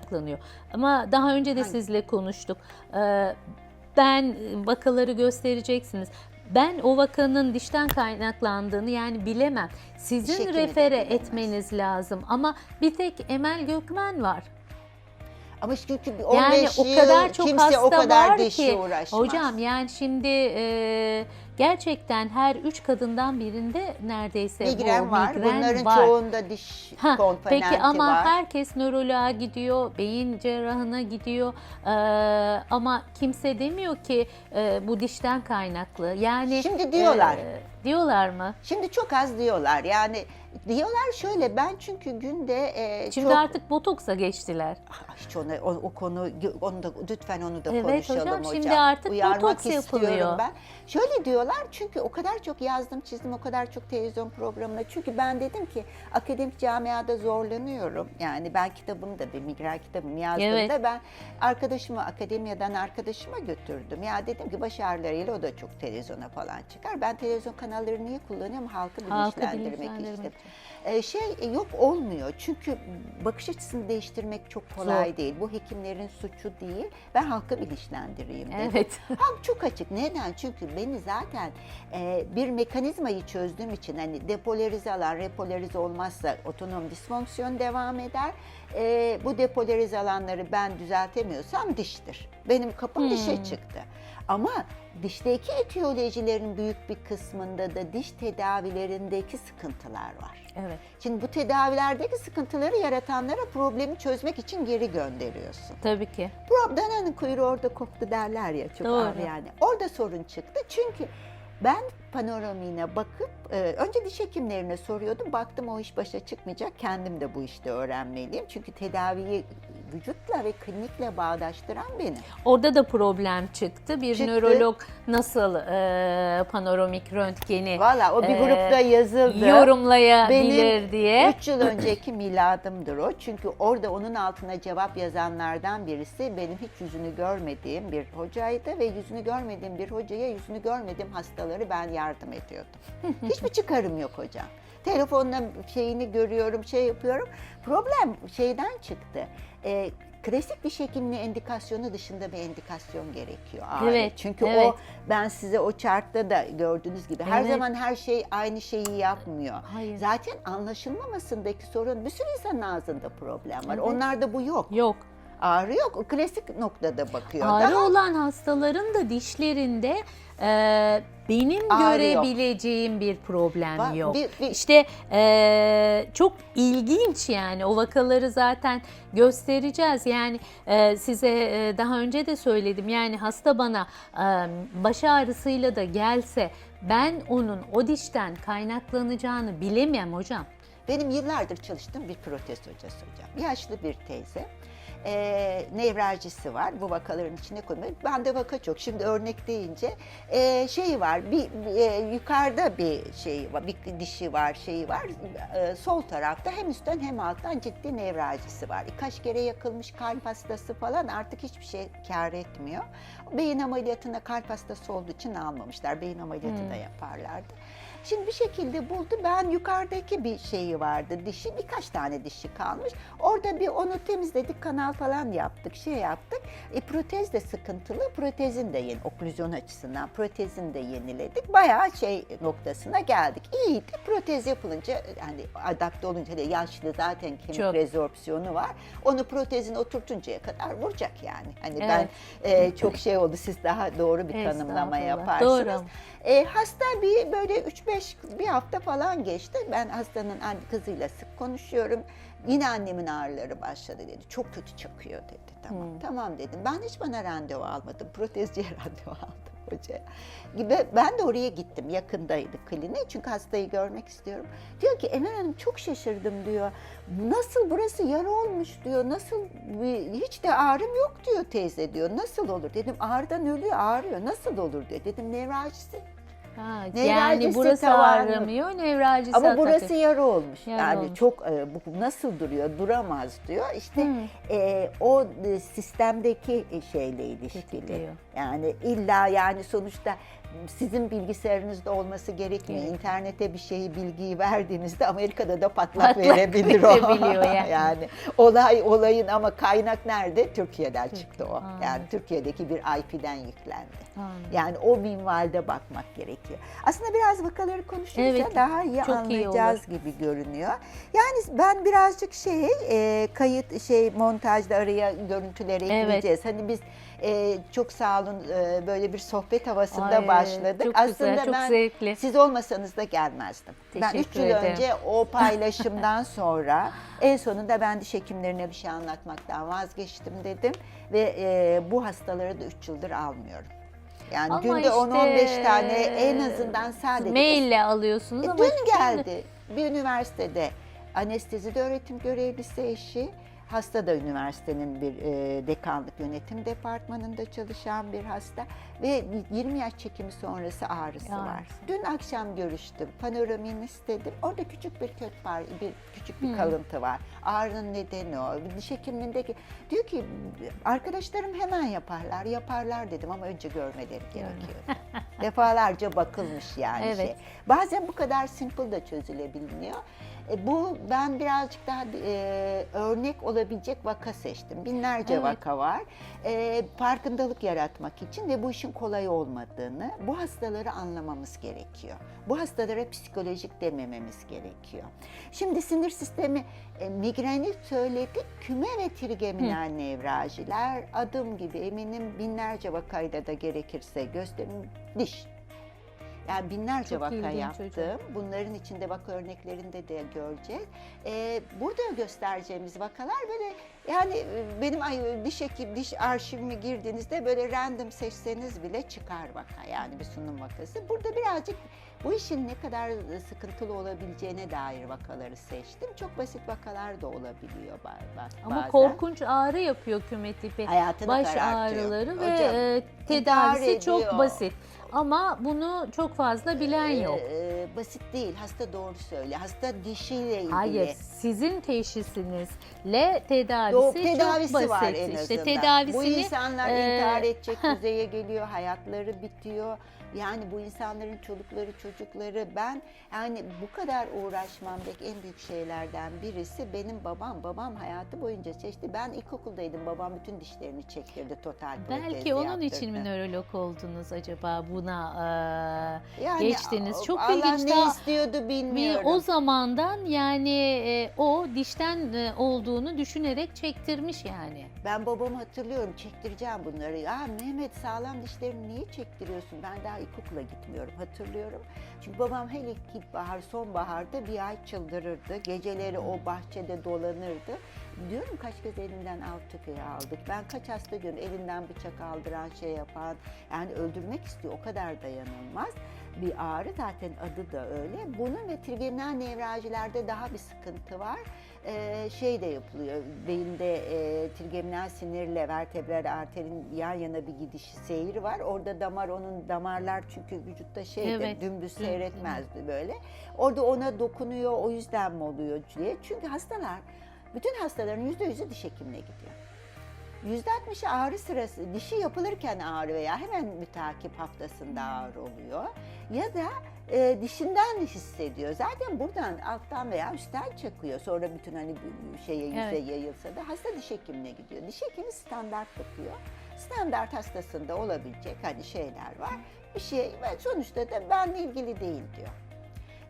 kaynaklanıyor. Ama daha önce de sizle konuştuk. Ee, ben vakaları göstereceksiniz. Ben o vakanın dişten kaynaklandığını yani bilemem. Sizin refere etmeniz lazım. Ama bir tek Emel Gökmen var. Ama çünkü bir 15 Yani o yıl kadar çok kimse hasta o kadar var ki uğraşmaz. hocam yani şimdi e, gerçekten her üç kadından birinde neredeyse migren bu var. migren Bunların var. çoğunda diş Ha, komponenti peki ama var. herkes nöroloğa gidiyor, beyin cerrahına gidiyor Ee, ama kimse demiyor ki e, bu dişten kaynaklı. Yani Şimdi diyorlar. e, diyorlar mı? Şimdi çok az diyorlar. Yani diyorlar şöyle ben çünkü günde e, Şimdi çok artık botoksa geçtiler. Ah, hiç onu, o, o konu onu da lütfen onu da Evet konuşalım hocam, hocam. şimdi artık Uyarmak botoks istiyorum yapılıyor. ben. Şöyle diyorlar çünkü o kadar çok yazdım çizdim o kadar çok televizyon programına. Çünkü ben dedim ki akademik camiada zorlanıyorum. Yani ben kitabımı da bir migren kitabımı yazdığımda Evet. ben arkadaşımı akademiyeden arkadaşıma götürdüm. Ya dedim ki baş ağrılarıyla o da çok televizyona falan çıkar. Ben televizyon kanallarını niye kullanıyorum? Halkı Halkı bilinçlendirmek bilinçlendirmek Ee, şey e, yok olmuyor çünkü bakış açısını değiştirmek çok kolay Zor. değil. Bu hekimlerin suçu değil. Ben halkı bilinçlendireyim dedim. Evet. Halk çok açık. Neden? Çünkü beni zaten e, bir mekanizmayı çözdüğüm için hani depolarize alan repolarize olmazsa otonom disfonksiyon devam eder. E, bu depolarize alanları ben düzeltemiyorsam diştir. Benim kapım Hmm. dişe çıktı. Ama dişteki etiyolojilerin büyük bir kısmında da diş tedavilerindeki sıkıntılar var. Evet. Şimdi bu tedavilerdeki sıkıntıları yaratanlara problemi çözmek için geri gönderiyorsun. Tabii ki. Pro- Dananın kuyruğu orada koptu derler ya çok Doğru. ağır yani. Orada sorun çıktı çünkü ben panoramine bakıp e, önce diş hekimlerine soruyordum. Baktım o iş başa çıkmayacak. Kendim de bu işte öğrenmeliyim. Çünkü tedaviyi vücutla ve klinikle bağdaştıran benim. Orada da problem çıktı. Bir Çıktı. nörolog nasıl e, panoramik röntgeni Valla o bir e, grupta yazıldı. yorumlayabilir Benim diye. 3 yıl önceki miladımdır o. Çünkü orada onun altına cevap yazanlardan birisi benim hiç yüzünü görmediğim bir hocaydı ve yüzünü görmediğim bir hocaya yüzünü görmediğim hastaları ben yardım ediyordum. Hiçbir çıkarım yok hocam. Telefonla şeyini görüyorum, şey yapıyorum. Problem şeyden çıktı. Ee, klasik diş hekimliği endikasyonu dışında bir endikasyon gerekiyor. alet. Evet, Çünkü evet. o ben size o chartta da gördüğünüz gibi her Evet. zaman her şey aynı şeyi yapmıyor. Hayır. Zaten anlaşılmamasındaki sorun bir sürü insanın ağzında problem var. Evet. Onlarda bu yok. Yok. Ağrı yok. Klasik noktada bakıyor. Ağrı Daha- olan hastaların da dişlerinde e, benim Ağrı yok. görebileceğim bir problem Var, yok. bir- bir- İşte e, çok ilginç yani o vakaları zaten göstereceğiz. Yani e, size e, daha önce de söyledim yani hasta bana e, baş ağrısıyla da gelse ben onun o dişten kaynaklanacağını bilemem hocam. Benim yıllardır çalıştığım bir protez hocası hocam. Yaşlı bir teyze. Ee, nevraljisi var. Bu vakaların içine koymuyor. Bende vaka çok. Şimdi örnek deyince ee, şey var. Bir, e, yukarıda bir şey var. Bir dişi var, şeyi var. Ee, sol tarafta hem üstten hem alttan ciddi nevraljisi var. Kaç kere yakılmış kalp hastası falan artık hiçbir şey kar etmiyor. Beyin ameliyatına kalp hastası olduğu için almamışlar. Beyin ameliyatı da yaparlardı. Şimdi bir şekilde buldu. Ben yukarıdaki bir şeyi vardı dişi. Birkaç tane dişi kalmış. Orada bir onu temizledik. Kanal falan yaptık. Şey yaptık. E, protez de sıkıntılı. Protezin de yeni. Oklüzyon açısından protezin de yeniledik. Bayağı şey noktasına geldik. İyiydi. Protez yapılınca hani adapte olunca da yaşlı zaten kemik Çok. rezorpsiyonu var. Onu protezin oturtuncaya kadar vuracak yani. Hani Evet. ben e, çok şey oldu. Siz daha doğru bir tanımlama yaparsınız. Doğru. E, hasta bir böyle 3-5 bir hafta falan geçti. Ben hastanın kızıyla sık konuşuyorum. Yine annemin ağrıları başladı dedi. Çok kötü çakıyor dedi. Tamam Hmm. tamam dedim. Ben hiç bana randevu almadım. Protezciye randevu aldım hocaya. Gibi ben de oraya gittim. Yakındaydı klinik. Çünkü hastayı görmek istiyorum. Diyor ki Emel Hanım çok şaşırdım diyor. Nasıl burası yara olmuş diyor. Nasıl hiç de ağrım yok diyor teyze diyor. Nasıl olur? Dedim ağrıdan ölüyor ağrıyor. Nasıl olur diyor. Dedim nevraljisi. Ha, yani burası ağrımıyor, nevraljisi Ama atak burası yara olmuş. Yara yani olmuş. çok e, bu nasıl duruyor? Duramaz diyor. İşte Hmm. e, o e, sistemdeki şeyle ilişkili. Tetikliyor. Yani illa yani sonuçta sizin bilgisayarınızda olması gerekmiyor. Evet. İnternete bir şeyi bilgiyi verdiğinizde Amerika'da da patlak, Patlak verebilir o. yani. yani olay olayın ama kaynak nerede? Türkiye'den çıktı o. Anladım. Yani Türkiye'deki bir IP'den yüklendi. Anladım. Yani o minvalde bakmak gerekiyor. Aslında biraz vakaları konuşursa Evet, daha iyi çok iyi anlayacağız gibi görünüyor. Yani ben birazcık şey e, kayıt şey montajda araya görüntüleri Evet. ekleyeceğiz. Hani biz e, çok sağ olun e, böyle bir sohbet havasında Ay, başladık. çok Aslında güzel, çok ben zevkli. siz olmasanız da gelmezdim. ben Teşekkür 3 yıl ederim. önce o paylaşımdan sonra en sonunda ben diş hekimlerine bir şey anlatmaktan vazgeçtim dedim ve e, bu hastaları da 3 yıldır almıyorum. Yani Ama günde işte, 10-15 tane en azından sadece Maille alıyorsunuz e, ama dün şimdi- geldi bir üniversitede anestezide öğretim görevlisi eşi. Hasta da üniversitenin bir e, dekanlık yönetim departmanında çalışan bir hasta ve 20 yaş çekimi sonrası ağrısı Ağrısı. var. Dün akşam görüştüm. Panoramini istedim. Orada küçük bir kök var, bir küçük bir Hmm. kalıntı var. Ağrının nedeni o. Diş hekimliğindeki diyor ki arkadaşlarım hemen yaparlar, yaparlar dedim ama önce görmeleri gerekiyor. Defalarca bakılmış yani Evet. şey. Bazen bu kadar simple da çözülebiliyor. E, bu ben birazcık daha e, örnek olabilecek vaka seçtim. Binlerce Evet. vaka var. E, farkındalık yaratmak için ve bu işin kolay olmadığını, bu hastaları anlamamız gerekiyor. Bu hastalara psikolojik demememiz gerekiyor. Şimdi sinir sistemi e, migreni söyledik. Küme ve trigeminal nevrajiler adım gibi eminim binlerce vakayda da gerekirse gösterin diş. Yani binlerce Çok vaka yaptım. hocam. Bunların içinde vaka örneklerinde de göreceğiz. Ee, burada göstereceğimiz vakalar böyle yani e, benim ay- diş hekim, diş arşivime girdiğinizde böyle random seçseniz bile çıkar vaka yani bir sunum vakası. Burada birazcık bu işin ne kadar sıkıntılı olabileceğine dair vakaları seçtim. Çok basit vakalar da olabiliyor ba- ba- Ama bazen. korkunç ağrı yapıyor küme tipi. Hayatını Baş ağrıları ve e, tedavisi çok basit. Ama bunu çok fazla bilen yok. Ee, basit değil. Hasta doğru söylüyor. Hasta dişiyle ilgili. Hayır, sizin teşhisinizle tedavisi, çok tedavisi basit. var en işte azından. tedavisini bu insanlar e, intihar edecek düzeye geliyor, hayatları bitiyor. Yani bu insanların çocukları, çocukları ben yani bu kadar uğraşmamdaki en büyük şeylerden birisi benim babam. Babam hayatı boyunca seçti. Ben ilkokuldaydım. Babam bütün dişlerini çektirdi total Belki onun için mi yaptırdı. nörolog oldunuz acaba buna e, Yani geçtiniz? Çok Allah ilginç. ne istiyordu bilmiyorum. o zamandan yani e, o dişten e, olduğunu düşünerek çektirmiş yani. Ben babamı hatırlıyorum çektireceğim bunları. Ya Mehmet sağlam dişlerini niye çektiriyorsun? Ben daha ilkokula gitmiyorum hatırlıyorum. Çünkü babam hele ilkbahar sonbaharda bir ay çıldırırdı. Geceleri o bahçede dolanırdı. Diyorum kaç kez elinden av tüfeği aldık. Ben kaç hasta görüyorum elinden bıçak aldıran şey yapan. Yani öldürmek istiyor o kadar dayanılmaz. Bir ağrı zaten adı da öyle. Bunun ve trigeminal nevraljilerde daha bir sıkıntı var e, şey de yapılıyor. Beyinde e, trigeminal sinirle vertebral arterin yan yana bir gidişi seyri var. Orada damar onun damarlar çünkü vücutta şeydir Evet, dümdüz düm- seyretmezdi böyle. Orada ona dokunuyor o yüzden mi oluyor diye. Çünkü hastalar bütün hastaların yüzde yüzü diş hekimine gidiyor. Yüzde altmışı ağrı sırası, dişi yapılırken ağrı veya hemen mütakip haftasında ağrı oluyor. Ya da e, dişinden hissediyor. Zaten buradan alttan veya üstten çakıyor. Sonra bütün hani şeye yüze Evet. yayılsa da hasta diş hekimine gidiyor. Diş hekimi standart bakıyor. Standart hastasında olabilecek hani şeyler var. Bir şey ve sonuçta da benle ilgili değil diyor.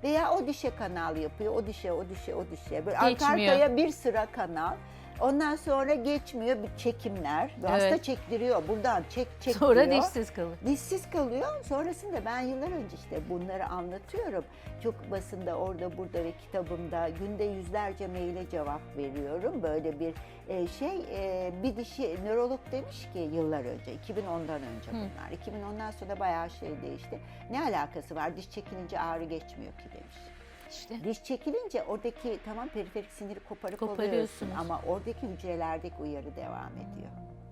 Veya o dişe kanal yapıyor, o dişe, o dişe, o dişe. Böyle arka arkaya bir sıra kanal. Ondan sonra geçmiyor bir çekimler. Ve Hasta Evet. çektiriyor. Buradan çek çek Sonra diyor. dişsiz kalır. Dişsiz kalıyor. Sonrasında ben yıllar önce işte bunları anlatıyorum. Çok basında orada burada ve kitabımda günde yüzlerce maile cevap veriyorum. Böyle bir e, şey e, bir dişi nörolog demiş ki yıllar önce 2010'dan önce bunlar. 2010'dan sonra bayağı şey değişti. Ne alakası var diş çekilince ağrı geçmiyor ki demiş. İşte. Diş çekilince oradaki tamam periferik siniri koparıp alıyorsun ama oradaki hücrelerdeki uyarı devam ediyor.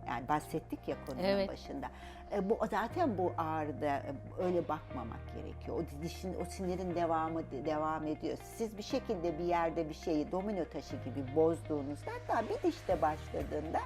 Yani bahsettik ya konunun Evet. başında. E, bu zaten bu ağrıda e, öyle bakmamak gerekiyor. O dişin o sinirin devamı devam ediyor. Siz bir şekilde bir yerde bir şeyi domino taşı gibi bozduğunuzda hatta bir dişte başladığında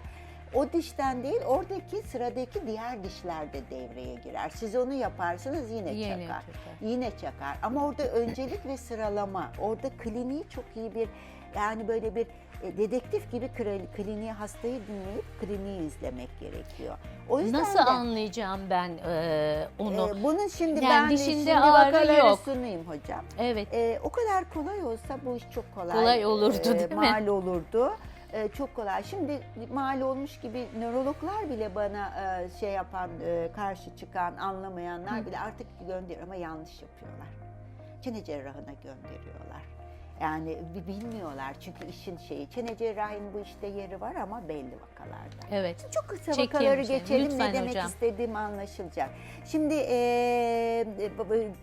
o dişten değil oradaki sıradaki diğer dişler de devreye girer. Siz onu yaparsınız yine, Yine çakar. çakar. Yine çakar. Ama orada öncelik ve sıralama. Orada kliniği çok iyi bir yani böyle bir e, dedektif gibi kliniği hastayı dinleyip kliniği izlemek gerekiyor. O yüzden Nasıl de, anlayacağım ben e, onu? e, bunun şimdi Yani ben de dişinde şimdi ağrı yok. sunayım hocam. evet. E, o kadar kolay olsa bu iş çok kolay. Kolay olurdu, e, değil mi? Mal olurdu. E, çok kolay. Şimdi mal olmuş gibi nörologlar bile bana e, şey yapan, e, karşı çıkan, anlamayanlar bile artık gönderiyor ama yanlış yapıyorlar. Çene cerrahına gönderiyorlar. Yani bi- bilmiyorlar çünkü işin şeyi. Çene cerrahinin bu işte yeri var ama belli vakalarda. Evet. Çok kısa Çekeyim vakaları geçelim Lütfen ne demek hocam. istediğim anlaşılacak. Şimdi e,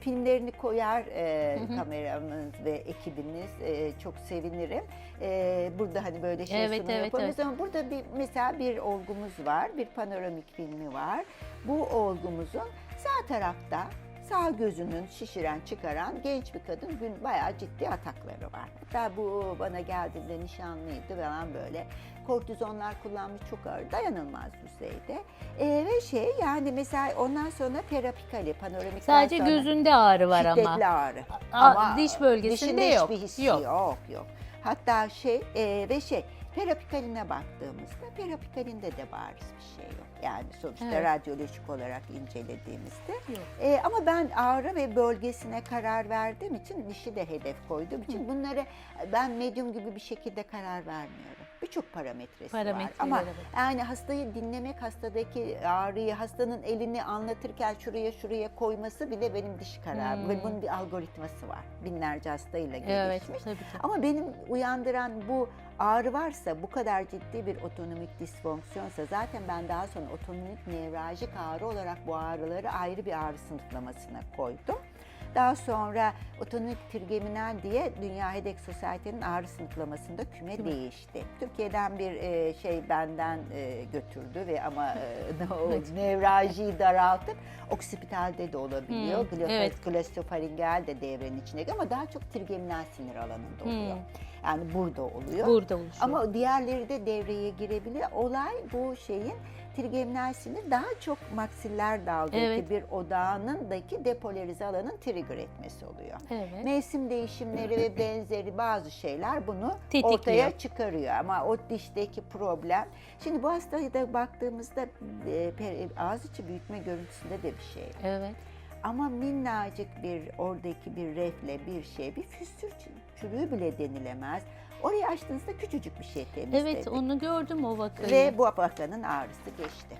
filmlerini koyar e, Hı hı. kameramız ve ekibiniz e, çok sevinirim. E, burada hani böyle şey Evet, sunumu evet, yapamıyoruz evet. ama burada bir mesela bir olgumuz var, bir panoramik filmi var. Bu olgumuzun sağ tarafta sağ gözünün şişiren çıkaran genç bir kadın gün bayağı ciddi atakları var. Hatta bu bana geldiğinde nişanlıydı falan böyle. Kortizonlar kullanmış çok ağır dayanılmaz düzeyde. Ee, ve şey yani mesela ondan sonra terapikali panoramik Sadece gözünde ağrı var şiddetli ama. ağrı. A- diş bölgesinde dişinde yok. hiçbir hissi Yok. yok. yok Hatta şey e, ve şey perapikaline baktığımızda perapikalinde de bariz bir şey yok. Yani sonuçta Evet. radyolojik olarak incelediğimizde. Yok. E, ama ben ağrı ve bölgesine karar verdiğim için dişi de hedef koyduğum için bunları ben medyum gibi bir şekilde karar vermiyorum. Birçok parametresi var. Ama var. yani hastayı dinlemek, hastadaki ağrıyı, hastanın elini anlatırken şuraya şuraya koyması bile benim diş kararım. Hmm. Ve bunun bir algoritması var. Binlerce hastayla Evet. gelişmiş. Tabii ki. Ama benim uyandıran bu ağrı varsa, bu kadar ciddi bir otonomik disfonksiyonsa zaten ben daha sonra otonomik nevraljik ağrı olarak bu ağrıları ayrı bir ağrı sınıflamasına koydum. Daha sonra otonomik trigeminal diye Dünya Headache Society'nin ağrı sınıflamasında küme Küme. değişti. Türkiye'den bir e, şey benden e, götürdü ve ama e, o Evet. nevraljiyi daraltıp oksipitalde de olabiliyor. Hmm, Glofas- evet. Glosofaringel de devrenin içine ama daha çok trigeminal sinir alanında oluyor. Hmm. Yani burada oluyor. Burada oluşuyor. Ama diğerleri de devreye girebilir. Olay bu şeyin trigeminal sinir daha çok maksiller daldaki Evet. bir odağınındaki depolarize alanın trigger etmesi oluyor. evet. Mevsim değişimleri ve benzeri bazı şeyler bunu Tetikliyor. ortaya çıkarıyor. Ama o dişteki problem. Şimdi bu hastaya da baktığımızda e, ağız içi büyütme görüntüsünde de bir şey. Evet. Ama minnacık bir oradaki bir refle bir şey, bir füstür çü- çürüğü bile denilemez. Orayı açtığınızda küçücük bir şey temizledik. Evet onu gördüm o vakayı. Ve bu vakanın ağrısı geçti.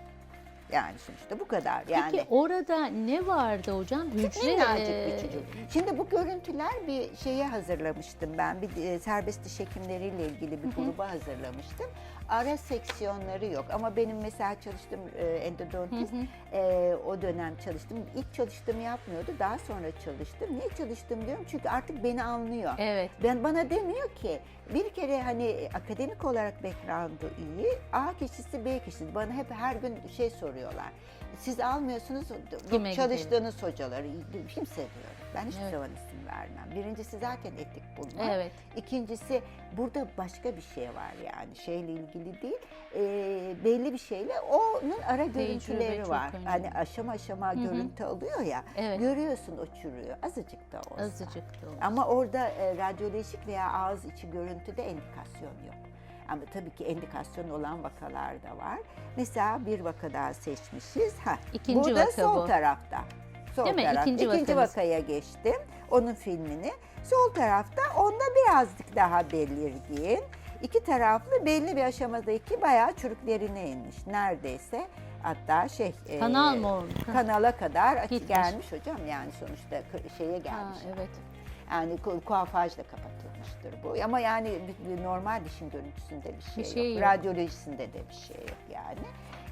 Yani sonuçta bu kadar. Yani Peki orada ne vardı hocam? Hücre minnacık e, bir çocuk. Şimdi bu görüntüler bir şeye hazırlamıştım ben. Bir e, serbest diş hekimleriyle ilgili bir gruba hazırlamıştım. Ara seksiyonları yok ama benim mesela çalıştığım e, endodontist e, o dönem çalıştım. İlk çalıştığımı yapmıyordu. Daha sonra çalıştım. Niye çalıştım diyorum? Çünkü artık beni anlıyor. Evet. Ben bana demiyor ki bir kere hani akademik olarak background'u iyi, A kişisi B kişisi. Bana hep her gün şey soruyorlar. Siz almıyorsunuz Kime çalıştığınız hocaları. Kim seviyorum? Ben hiçbir Evet. zaman isim vermem. Birincisi zaten etik bulma. Evet. İkincisi burada başka bir şey var yani şeyle ilgili değil. Ee, belli bir şeyle onun ara görüntüleri var. önemli. Hani aşama aşama hı. görüntü alıyor ya. Evet. Görüyorsun o çürüyor. Azıcık da olsa. Azıcık da olsa. Ama orada e, radyolojik veya ağız içi görüntüde endikasyon yok. Ama tabii ki endikasyon olan vakalar da var. Mesela bir vaka daha seçmişiz. Ha, İkinci bu da vaka sol bu. tarafta. Sol Değil mi? taraf. İkinci İkinci vakamız. vakaya geçtim. Onun filmini. Sol tarafta onda birazcık daha belirgin. İki taraflı belli bir aşamadaki bayağı çürüklerine inmiş. Neredeyse hatta şey... e, Kanal mı oldu? Kanala kadar Gitmiş. gelmiş hocam yani sonuçta şeye Ha, gelmiş. evet. Yani ku- kuafajla kapatılmıştır bu. Ama yani normal dişin görüntüsünde bir şey, Bir şey yok. yok. Radyolojisinde de bir şey yok yani.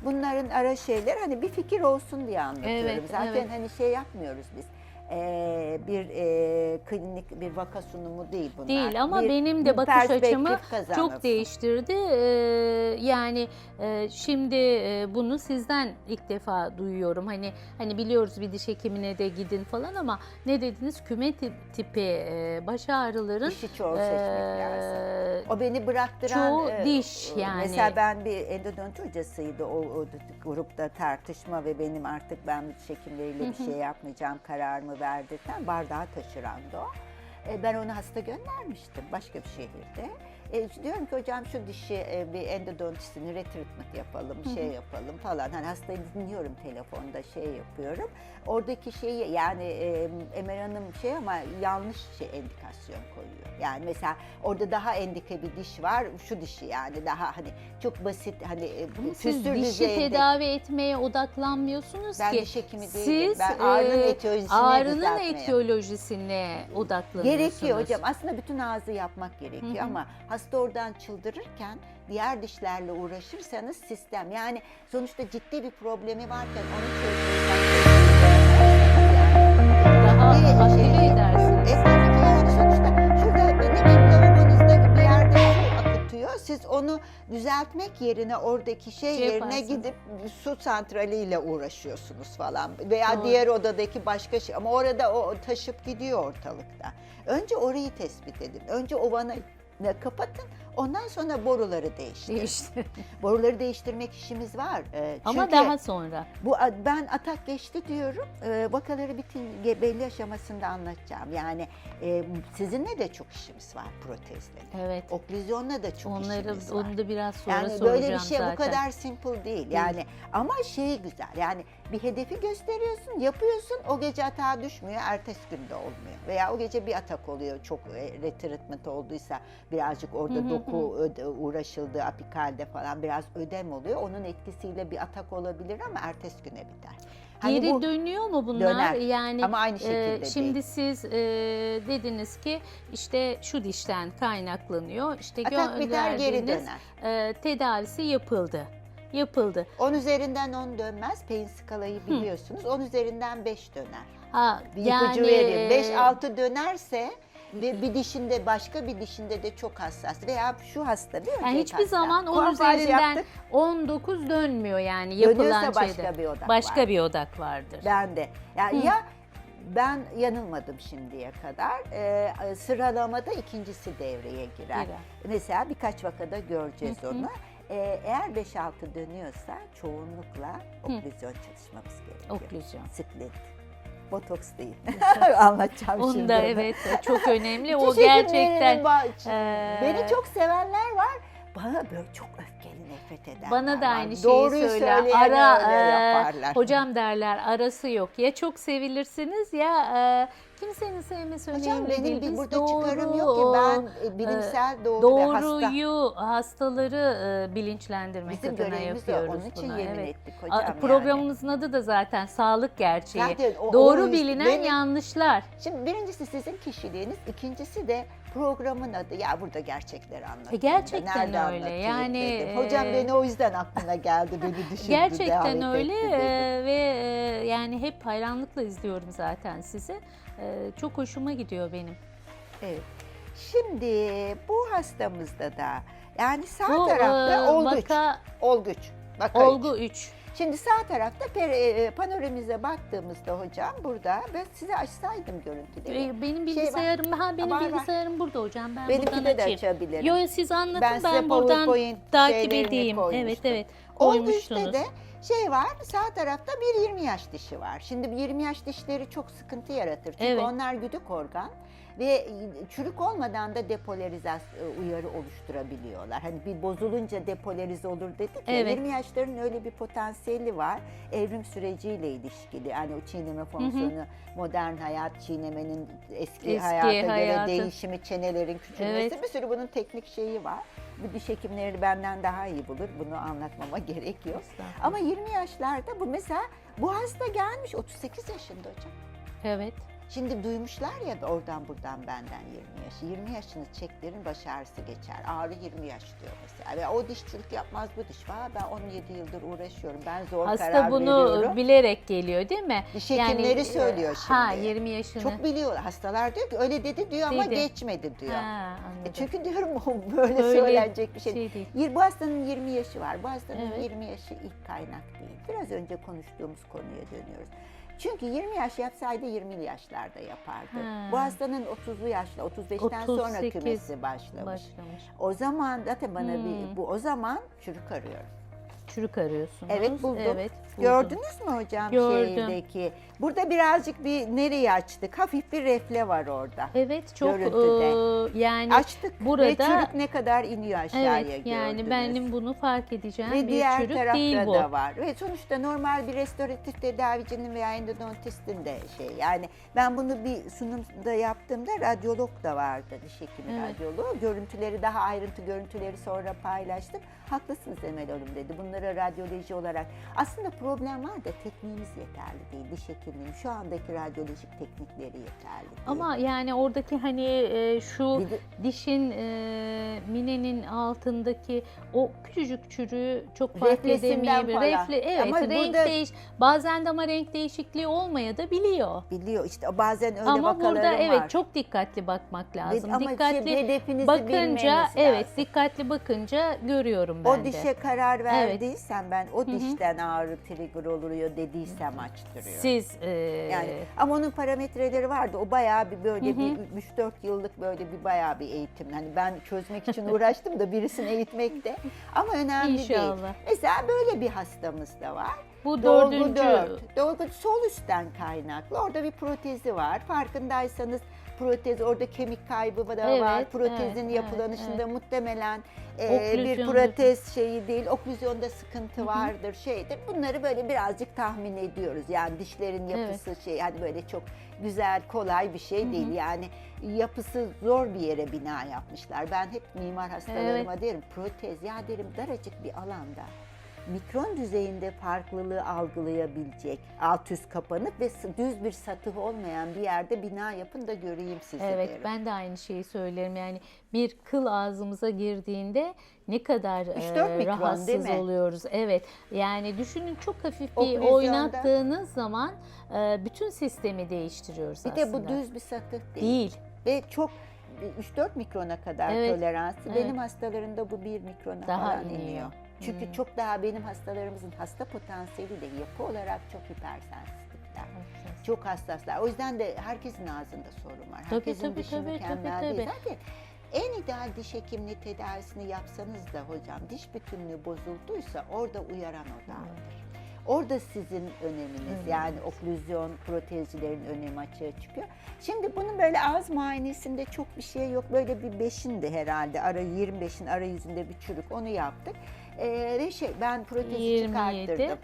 Bunların ara şeyler hani bir fikir olsun diye anlatıyorum. Evet, Zaten evet. hani şey yapmıyoruz biz. E, bir e, klinik bir vaka sunumu değil bunlar. Değil ama Bir- benim de bakış açımı kazanması. çok değiştirdi. Ee, yani e, şimdi e, bunu sizden ilk defa duyuyorum. Hani hani biliyoruz bir diş hekimine de gidin falan ama ne dediniz? Küme tip- tipi e, baş ağrıların Dişi çoğu seçmek e, lazım. O beni bıraktıran çoğu e, diş yani. Mesela ben bir endodonti hocasıydı o, o grupta tartışma ve benim artık ben diş hekimleriyle bir şey yapmayacağım kararımı verdirten bardağı taşırandı o. E, ben onu hasta göndermiştim başka bir şehirde. E, diyorum ki hocam şu dişi e, bir endodontisini retreatment yapalım, şey yapalım falan. Hani hastayı dinliyorum telefonda şey yapıyorum. Oradaki şeyi yani e, Emel Hanım şey ama yanlış şey endikasyon koyuyor. Yani mesela orada daha endike bir diş var, şu dişi yani daha hani çok basit hani e, siz füstür dişi tedavi etmeye odaklanmıyorsunuz Ben ki. diş hekimi değilim. Siz Ben ağrının e, etiyolojisine ağrının etiyolojisine odaklanıyorsunuz. Gerekiyor hocam. Aslında bütün ağzı yapmak gerekiyor ama hasta oradan çıldırırken diğer dişlerle uğraşırsanız sistem yani sonuçta ciddi bir problemi varken onu Daha yerde su akıtıyor. Siz onu düzeltmek yerine oradaki şey Şey yerine gidip su santraliyle uğraşıyorsunuz falan. Veya Doğru. diğer odadaki başka şey. Ama orada o taşıp gidiyor ortalıkta. Önce orayı tespit edin. Önce o vanayı kapatın. Ondan sonra boruları değiştirin. Değişti. Boruları değiştirmek işimiz var. Ee, Ama çünkü- daha sonra. bu ben atak geçti diyorum. E, vakaları bütün belli aşamasında anlatacağım. Yani e, sizinle de çok işimiz var protezle. Evet. Oklizyonla da çok Onları işimiz var. onu da biraz sonra yani soracağım böyle bir şey zaten. bu kadar simple değil. Yani ama şey güzel. Yani bir hedefi gösteriyorsun, yapıyorsun. O gece atağa düşmüyor, ertesi günde olmuyor. Veya o gece bir atak oluyor. Çok e, retreatment olduysa birazcık orada doku öde- uğraşıldı apikalde falan biraz ödem oluyor. Onun etkisiyle bir atak olabilir ama ertesi güne biter. Hani Geri bu- dönüyor mu bunlar? Döner. Yani Ama aynı şekilde şimdi değil. siz e, dediniz ki işte şu dişten kaynaklanıyor. İşte atak biter geri döner. E, tedavisi yapıldı. Yapıldı. 10 üzerinden 10 dönmez. Pain skalayı biliyorsunuz. 10 üzerinden 5 döner. Ha Bir yani ipucu vereyim. e, 5-6 dönerse ve bir dişinde başka bir dişinde de çok hassas veya şu hasta değil mi? yani hiçbir hasta. zaman 10 Kuafaj üzerinden yaptık. 19 dönmüyor yani yapılan Dönüyorsa başka şeyde. bir odak Başka var. bir odak vardır. Ben de. Yani ya ben yanılmadım şimdiye kadar. Ee, sıralamada ikincisi devreye girer. Girer. Mesela birkaç vakada göreceğiz onu. Ee, eğer 5-6 dönüyorsa çoğunlukla oklüzyon çalışmamız gerekiyor. Oklüzyon. Splint. Botoks değil. Anlatacağım şimdi. Onu da onu. evet çok önemli. o gerçekten eee, Beni çok sevenler var. Bana böyle çok öfkeli nefret edenler Bana da var. aynı şeyi Doğruyu söyler. Ara e, yaparlar. hocam derler arası yok. Ya çok sevilirsiniz ya e, kimsenin sevmesi Hocam önemli benim değil. Biz burada çıkarım yok ki ben e, bilimsel doğru ve hasta. Doğruyu hastaları e, bilinçlendirmek Bizim adına görevimiz o. yapıyoruz Onun için bunu. yemin evet. ettik A- hocam yani. Programımızın adı da zaten sağlık gerçeği. Zaten o- Doğru o- bilinen benim- yanlışlar. Şimdi birincisi sizin kişiliğiniz, ikincisi de programın adı. Ya burada gerçekleri anlatayım. E, gerçekten Nerede öyle. anlatayım Yani, dedim. Hocam e, beni o yüzden aklına geldi, beni düşündü. Gerçekten davet öyle etti dedi. e, ve e, yani hep hayranlıkla izliyorum zaten sizi. E, çok hoşuma gidiyor benim. Evet. Şimdi bu hastamızda da yani sağ Bu tarafta e, olguç. vaka Olguç. Vaka olgu 3. Şimdi sağ tarafta per, e, panoramize baktığımızda hocam burada ben size açsaydım görüntüleri. E, Benim Şey var. bilgisayarım ha benim Var, var. bilgisayarım burada hocam. Ben buradan de açayım. açabilirim. Yo siz anlatın Ben size buradan PowerPoint takip şeylerini edeyim. koymuştum. Evet evet. Olgu işte Koymuştunuz. de şey var sağ tarafta bir 20 yaş dişi var. Şimdi bir 20 yaş dişleri çok sıkıntı yaratır. Çünkü Evet. onlar güdük organ ve çürük olmadan da depolarizasyon uyarı oluşturabiliyorlar. Hani bir bozulunca depolarize olur dedik ya. Evet. 20 yaşların öyle bir potansiyeli var. Evrim süreciyle ilişkili. Yani o çiğneme fonksiyonu, modern hayat çiğnemenin eski, Eski hayata göre hayatı. değişimi, çenelerin küçülmesi Evet. bir sürü bunun teknik şeyi var. Bu diş hekimleri benden daha iyi bulur. Bunu anlatmama gerek yok. Ama 20 yaşlarda bu mesela bu hasta gelmiş 38 yaşında hocam. Evet. Şimdi duymuşlar ya oradan buradan benden 20 yaşı. 20 yaşını çeklerin baş ağrısı geçer. Ağrı 20 yaş diyor mesela. Ve o dişçilik yapmaz bu diş. Valla ben 17 yıldır uğraşıyorum. Ben zor Hasta karar bunu veriyorum. bilerek geliyor değil mi? Diş hekimleri e, söylüyor Ha şimdi. 20 yaşını. Çok biliyor. Hastalar diyor ki öyle dedi diyor ama Dedi. geçmedi diyor. Ha, E anladım. çünkü diyorum böyle Öyle söylenecek bir şey. şey değil. değil. Bu hastanın 20 yaşı var. Bu hastanın Evet. 20 yaşı ilk kaynak değil. Biraz önce konuştuğumuz konuya dönüyoruz. Çünkü 20 yaş yapsaydı 20'li yaşlarda yapardı. Ha. Bu hastanın 30'lu yaşlı, 35'ten sonra 38 kümesi başlamış. Başlamış. O zaman zaten bana Hmm. bir bu o zaman çürük arıyorum. Çürük arıyorsunuz. Evet, buldum. Evet buldum. Gördünüz mü hocam Gördüm. şeydeki? Burada birazcık bir nereyi açtık? Hafif bir refle var orada. Evet çok Görüntüde. e, yani Açtık ve burada çürük ne kadar iniyor aşağıya evet yani gördünüz. benim bunu fark edeceğim Ve bir diğer çürük tarafta değil bu. da var. Ve sonuçta normal bir restoratif tedavicinin veya endodontistin de şey yani ben bunu bir sunumda yaptığımda radyolog da vardı diş hekimi Evet. radyoloğu. Görüntüleri daha ayrıntı görüntüleri sonra paylaştım. Haklısınız Emel Hanım dedi. Bunlara radyoloji olarak aslında problem var da tekniğimiz yeterli değil. Diş hekimliğinin şu andaki radyolojik teknikleri yeterli değil. Ama yani oradaki hani e, şu Bir de- dişin e, minenin altındaki o küçücük çürüğü çok fark Reflesinden edemeyebilir. falan. Refle, evet Ama renk burada- değiş. Bazen de ama renk değişikliği olmaya da biliyor. biliyor işte bazen öyle ama vakalarım burada evet var. çok dikkatli bakmak lazım. Ama dikkatli şey, hedefinizi bakınca bilmeniz evet lazım. dikkatli bakınca görüyorum ben O de. dişe karar Evet. verdiysem ben o dişten ağrı trigger oluyor dediysem açtırıyor. Siz e, yani ama onun parametreleri vardı. O bayağı bir böyle Hı hı. bir 3-4 yıllık böyle bir bayağı bir eğitim. Hani ben çözmek için uğraştım da birisini eğitmekte. Ama önemli değil. İnşallah. Mesela böyle bir hastamız da var. Bu Dolgu dördüncü 4. Dolgu sol üstten kaynaklı. Orada bir protezi var. Farkındaysanız protez orada kemik kaybı da Evet, var. Protezin evet, yapılanışında evet, muhtemelen e, bir Oklüzyonda- protez şeyi değil. Oklüzyonda sıkıntı vardır, şeydir. Bunları böyle birazcık tahmin ediyoruz. Yani dişlerin yapısı şey hani böyle çok güzel, kolay bir şey değil. Yani yapısı zor bir yere bina yapmışlar. Ben hep mimar hastalarıma derim protez ya derim daracık bir alanda mikron düzeyinde farklılığı algılayabilecek, alt üst kapanıp ve düz bir satıh olmayan bir yerde bina yapın da göreyim sizi Evet derim. ben de aynı şeyi söylerim. Yani bir kıl ağzımıza girdiğinde ne kadar e, mikron, rahatsız oluyoruz. Evet. Yani düşünün çok hafif bir Oklüzyonda- oynattığınız zaman e, bütün sistemi değiştiriyoruz Bir aslında. de bu düz bir satıh değil. değil. Ve çok 3-4 mikrona kadar Evet, toleransı. evet. Benim hastalarımda bu 1 mikrona Daha falan iniyor. iniyor. Çünkü Hmm. çok daha benim hastalarımızın hasta potansiyeli de yapı olarak çok hipersensitifler. Çok hassaslar. O yüzden de herkesin ağzında sorun var. Tabii, Herkesin tabii, dişi tabii, mükemmel tabii, değil. tabii. Zaten en ideal diş hekimliği tedavisini yapsanız da hocam diş bütünlüğü bozulduysa orada uyaran odadır. Orada sizin öneminiz yani oklüzyon protezcilerin önemi açığa çıkıyor. Şimdi bunun böyle ağız muayenesinde çok bir şey yok. Böyle bir beşindi herhalde. Ara 25'in arayüzünde bir çürük onu yaptık. Ee, ve şey ben protezi 27. çıkarttırdım.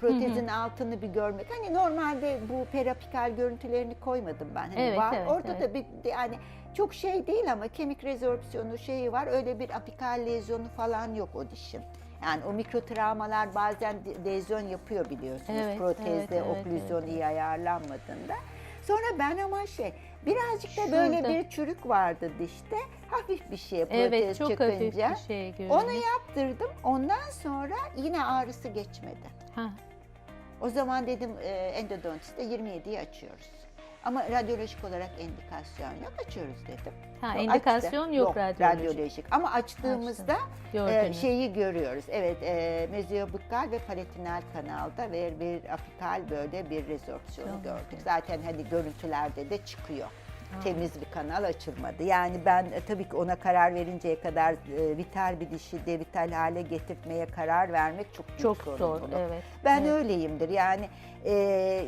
Protezin altını bir görmek. Hani normalde bu perapikal görüntülerini koymadım ben. Hani Evet, var. evet, Orada evet. da bir yani çok şey değil ama kemik rezorpsiyonu şeyi var. Öyle bir apikal lezyonu falan yok o dişin. Yani o mikrotravmalar bazen lezyon yapıyor biliyorsunuz. Evet, Protezde evet, oklüzyon evet, iyi ayarlanmadığında. Sonra ben ama şey birazcık da böyle Şurada. bir çürük vardı dişte. Hafif bir şey protez Evet çok çıkınca. hafif bir şey görünüyor. Onu yaptırdım. Ondan sonra yine ağrısı geçmedi. Ha, O zaman dedim e, endodontiste 27'yi açıyoruz. Ama radyolojik olarak endikasyon yok açıyoruz dedim. ha, Yok, endikasyon açtı. yok, radyolojik. radyolojik. Ama açtığımızda e, şeyi görüyoruz. Evet e, meziyobukal ve palatinal kanalda ve bir apikal böyle bir rezorpsiyonu gördük. Zaten hani görüntülerde de çıkıyor. Temiz bir kanal açılmadı. Yani ben e, tabii ki ona karar verinceye kadar e, vital bir dişi de vital hale getirtmeye karar vermek çok büyük çok zor. sorumluluk. Evet. Ben evet. öyleyimdir. Yani e,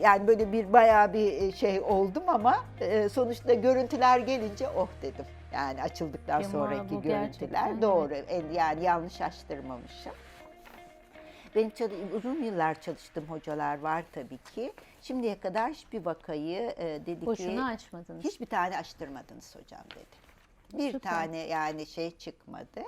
yani böyle bir bayağı bir şey oldum ama e, sonuçta görüntüler gelince oh dedim. Yani açıldıktan Ama sonraki bu görüntüler gerçekten, doğru. En- Yani yanlış açtırmamışım. Benim uzun yıllar çalıştığım hocalar var tabii ki. Şimdiye kadar hiçbir vakayı e, dedi ki Boşuna açmadınız. hiçbir tane açtırmadınız hocam dedi. Bir Süper. tane yani şey çıkmadı.